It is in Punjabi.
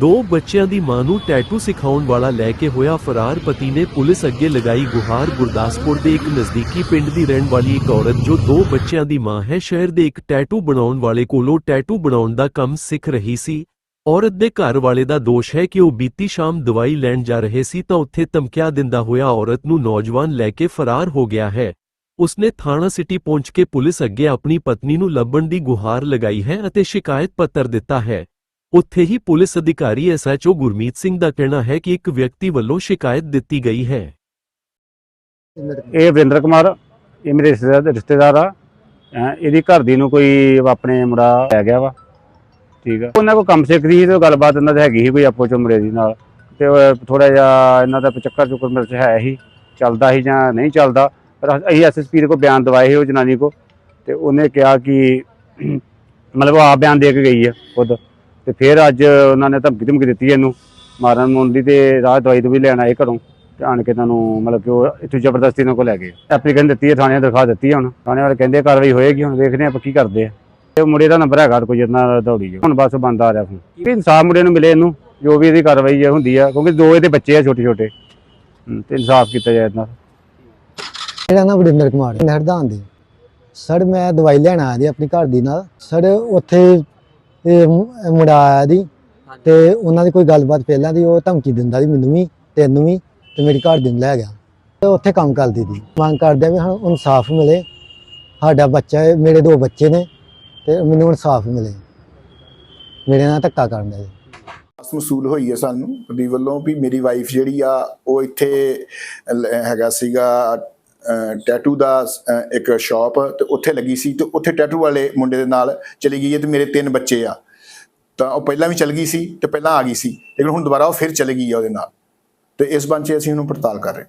ਦੋ ਬੱਚਿਆਂ ਦੀ ਮਾਂ ਨੂੰ ਟੈਟੂ ਸਿਖਾਉਣ ਵਾਲਾ ਲੈ ਕੇ ਹੋਇਆ ਫਰਾਰ, ਪਤੀ ਨੇ ਪੁਲਿਸ ਅੱਗੇ ਲਗਾਈ ਗੁਹਾਰ, ਗੁਰਦਾਸਪੁਰ ਦੇ ਇੱਕ ਨਜ਼ਦੀਕੀ ਪਿੰਡ ਦੀ ਰਹਿਣ ਵਾਲੀ ਇੱਕ ਔਰਤ ਜੋ ਦੋ ਬੱਚਿਆਂ ਦੀ ਮਾਂ ਹੈ, ਸ਼ਹਿਰ ਦੇ ਇੱਕ ਟੈਟੂ ਬਣਾਉਣ ਵਾਲੇ ਕੋਲੋਂ ਟੈਟੂ ਬਣਾਉਣ ਦਾ ਕੰਮ ਸਿੱਖ ਰਹੀ ਸੀ। ਔਰਤ ਦੇ ਘਰ ਵਾਲੇ ਦਾ ਦੋਸ਼ ਹੈ ਕਿ ਉਹ ਬੀਤੀ ਸ਼ਾਮ ਦਵਾਈ ਲੈਣ ਜਾ ਰਹੇ ਸੀ ਤਾਂ ਉੱਥੇ ਧਮਕਿਆ ਦਿੰਦਾ ਹੋਇਆ ਔਰਤ ਨੂੰ ਨੌਜਵਾਨ ਲੈ ਕੇ ਫਰਾਰ ਹੋ ਗਿਆ ਹੈ। ਉਸਨੇ ਥਾਣਾ ਸਿਟੀ ਪਹੁੰਚ ਕੇ ਪੁਲਿਸ ਅੱਗੇ ਆਪਣੀ ਪਤਨੀ ਨੂੰ ਲੱਭਣ ਦੀ ਗੁਹਾਰ ਲਗਾਈ ਹੈ ਅਤੇ ਸ਼ਿਕਾਇਤ ਪੱਤਰ ਦਿੱਤਾ ਹੈ। ਉੱਥੇ ਹੀ ਪੁਲਿਸ ਅਧਿਕਾਰੀ ਐਸਐਚਓ ਗੁਰਮੀਤ ਸਿੰਘ ਦਾ ਕਹਿਣਾ ਹੈ ਕਿ ਇੱਕ ਵਿਅਕਤੀ ਵੱਲੋਂ ਸ਼ਿਕਾਇਤ ਦਿੱਤੀ ਗਈ ਹੈ। ਇਹ ਵਰਿੰਦਰ ਕੁਮਾਰ, ਇਹ ਮੇਰੇ ਰਿਸ਼ਤੇਦਾਰ ਰਿਸ਼ਤੇਦਾਰ ਆ। ਅਹ ਇਹਦੀ ਘਰ ਦੀ ਨੂੰ ਕੋਈ ਆਪਣੇ ਮੁੰਡਾ ਲੈ ਗਿਆ ਵਾ। ਠੀਕ ਆ। ਉਹਨਾਂ ਕੋ ਕੰਮ ਸਿੱਖਦੀ ਸੀ ਤੇ ਉਹ ਗੱਲਬਾਤ ਇਹਨਾਂ ਦੀ ਹੈਗੀ ਸੀ ਕੋਈ ਆਪੋ ਚ ਮੁੰਡੇ ਦੀ ਨਾਲ। ਤੇ ਥੋੜਾ ਜਿਹਾ ਇਹਨਾਂ ਦਾ ਚੱਕਰ ਚੁੱਕਰ ਮੇਰੇ ਚ ਹੈ ਹੀ। ਚੱਲਦਾ ਸੀ ਜਾਂ ਨਹੀਂ ਚੱਲਦਾ। ਪਰ ਅਸੀਂ ਐਸਐਸਪੀ ਦੇ ਕੋਲ ਬਿਆਨ ਦਵਾਏ ਸੀ ਉਹ ਜਨਾਨੀ ਕੋ ਤੇ ਉਹਨੇ ਕਿਹਾ ਕਿ, ਮਤਲਬ ਉਹ ਆਪ ਬਿਆਨ ਦੇ ਕੇ ਗਈ ਆ ਖੁਦ। ਤੇ ਫਿਰ ਅੱਜ ਉਹਨਾਂ ਨੇ ਧਮਕੀ ਧਮਕੀ ਦਿੱਤੀ ਇਹਨੂੰ। ਮਾਰਨ ਮੁਰਨ ਦੀ ਤੇ ਰਾਹ ਦਵਾਈ ਤੋਂ ਵੀ ਲੈਣ ਆਏ ਘਰੋਂ ਤੇ ਆਣ ਕੇ ਤੁਹਾਨੂੰ ਮਤਲਬ ਕਿ ਉਹ ਇੱਥੋਂ ਜ਼ਬਰਦਸਤੀ ਨਾਲ ਕੋ ਲੈ ਗਏ। ਐਪਲੀਕੇਸ਼ਨ ਦਿੱਤੀ ਹੈ ਥਾਣੇ ਦਿਖਾ ਦਿੱਤੀ ਹੈ ਹੁਣ। ਥਾਣੇ ਵਾਲੇ ਕਹਿੰਦੇ ਕਾਰਵਾਈ ਹੋਏਗੀ, ਹੁਣ ਵੇਖਦੇ ਆਪਾਂ ਕੀ ਕਰਦੇ ਆ। ਤੇ ਮੁੰਡੇ ਦਾ ਨੰਬਰ ਹੈਗਾ ਕੋਈ ਜਿੰਨਾ ਦੌੜੀ ਜੋ ਹੁਣ ਬਸ ਬੰਦ ਆ ਰਿਹਾ ਫੋਨ। ਕਿ ਇਨਸਾਫ ਮੁੰਡੇ ਨੂੰ ਮਿਲੇ ਇਹਨੂੰ, ਜੋ ਵੀ ਇਹਦੀ ਕਾਰਵਾਈ ਹੈ ਹੁੰਦੀ ਆ, ਕਿਉਂਕਿ ਦੋ ਇਹਦੇ ਬੱਚੇ ਆ ਛੋਟੇ ਛੋਟੇ ਤੇ ਇਨਸਾਫ ਕੀਤਾ ਜਾਏ ਇਹਨਾਂ ਮੇਰਾ ਨਾਮ ਵਰਿੰਦਰ ਕੁਮਾਰ ਹੈ ਹਰਦਾਨ ਦੇ। ਸਰ, ਮੈਂ ਦਵਾਈ ਲੈਣ ਆਇਆ ਜੀ ਆਪਣੀ ਘਰ ਦੀ ਨਾਲ। ਸਰ, ਉੱਥੇ ਇਹ ਮੁ- ਮੁੰਡਾ ਆਇਆ ਦੀ ਤੇ ਉਹਨਾਂ ਦੀ ਕੋਈ ਗੱਲਬਾਤ ਪਹਿਲਾਂ ਦੀ ਉਹ ਧਮਕੀ ਦਿੰਦਾ ਸੀ ਮੈਨੂੰ ਵੀ ਤੈਨੂੰ ਵੀ ਤੇ ਮੇਰੀ ਘਰ ਦੀ ਨੂੰ ਲੈ ਗਿਆ। ਤੇ ਉੱਥੇ ਕੰਮ ਕਰਦੀ ਸੀ। ਮੰਗ ਕਰਦੇ ਵੀ ਸਾਨੂੰ ਇਨਸਾਫ ਮਿਲੇ। ਸਾਡਾ ਬੱਚਾ ਹੈ ਮੇਰੇ ਦੋ ਬੱਚੇ ਨੇ ਤੇ ਮੈਨੂੰ ਇਨਸਾਫ ਮਿਲੇ। ਮੇਰੇ ਨਾਲ ਧੱਕਾ ਕਰਨ ਦਾ। ਅਸ ਮਸੂਲ ਹੋਈ ਹੈ ਸਾਨੂੰ ਦੀ ਵੱਲੋਂ ਵੀ ਮੇਰੀ ਵਾਈਫ ਜਿਹੜੀ ਆ ਉਹ ਇੱਥੇ ਹੈਗਾ ਸੀਗਾ ਟੈਟੂ ਦਾ ਇੱਕ ਸ਼ਾਪ ਤੇ ਉੱਥੇ ਲੱਗੀ ਸੀ ਤੇ ਉੱਥੇ ਟੈਟੂ ਵਾਲੇ ਮੁੰਡੇ ਦੇ ਨਾਲ ਚਲੀ ਗਈ ਹੈ ਤੇ ਮੇਰੇ ਤਿੰਨ ਬੱਚੇ ਆ। ਤਾਂ ਉਹ ਪਹਿਲਾਂ ਵੀ ਚਲ ਗਈ ਸੀ ਤੇ ਪਹਿਲਾਂ ਆ ਗਈ ਸੀ, ਲੇਕਿਨ ਹੁਣ ਦੁਬਾਰਾ ਉਹ ਫਿਰ ਚਲੀ ਗਈ ਆ ਉਹਦੇ ਨਾਲ। ਤੇ ਇਸ ਬੰਚੇ ਅਸੀਂ ਉਹਨੂੰ ਪੜਤਾਲ ਕਰ ਰਹੇ